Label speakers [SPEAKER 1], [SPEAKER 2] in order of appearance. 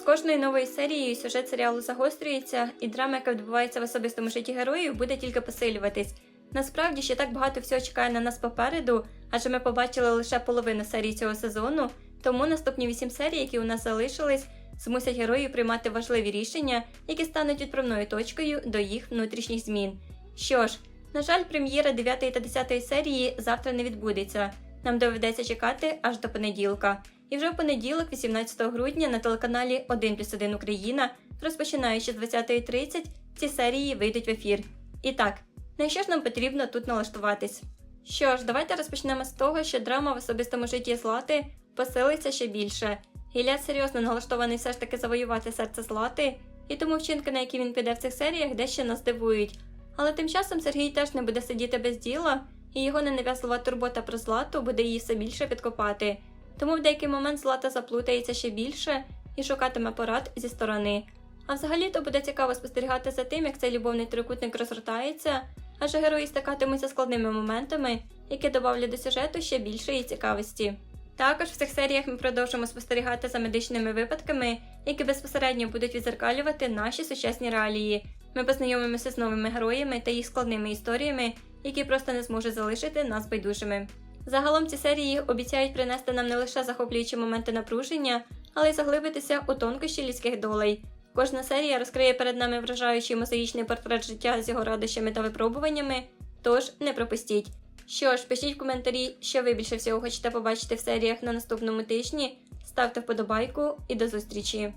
[SPEAKER 1] З кожною новою серією сюжет серіалу загострюється, і драма, яка відбувається в особистому житті героїв, буде тільки посилюватись. Насправді ще так багато всього чекає на нас попереду, адже ми побачили лише половину серії цього сезону, тому наступні вісім серій, які у нас залишились, змусять героїв приймати важливі рішення, які стануть відправною точкою до їх внутрішніх змін. Що ж, на жаль, прем'єра 9 та 10 серії завтра не відбудеться. Нам доведеться чекати аж до понеділка. І вже в понеділок, 18 грудня, на телеканалі 1 плюс 1 Україна, розпочинаючи з 20.30, ці серії вийдуть в ефір. І так, на що ж нам потрібно тут налаштуватись? Що ж, давайте розпочнемо з того, що драма в особистому житті Злати посилиться ще більше. Гілят серйозно налаштований все ж таки завоювати серце Злати, і тому вчинки, на які він піде в цих серіях, дещо нас дивують. Але тим часом Сергій теж не буде сидіти без діла, і його ненав'язлива турбота про Злату буде її все більше підкопати. Тому в деякий момент Злата заплутається ще більше і шукатиме порад зі сторони. А взагалі то буде цікаво спостерігати за тим, як цей любовний трикутник розгортається, адже герої стикатимуться складними моментами, які додавлять до сюжету ще більшої цікавості. Також в цих серіях ми продовжимо спостерігати за медичними випадками, які безпосередньо будуть відзеркалювати наші сучасні реалії. Ми познайомимося з новими героями та їх складними історіями, які просто не зможуть залишити нас байдужими. Загалом ці серії обіцяють принести нам не лише захоплюючі моменти напруження, але й заглибитися у тонкощі людських долей. Кожна серія розкриє перед нами вражаючий мозаїчний портрет життя з його радощами та випробуваннями, тож не пропустіть. Що ж, пишіть в коментарі, що ви більше всього хочете побачити в серіях на наступному тижні. Ставте вподобайку і до зустрічі!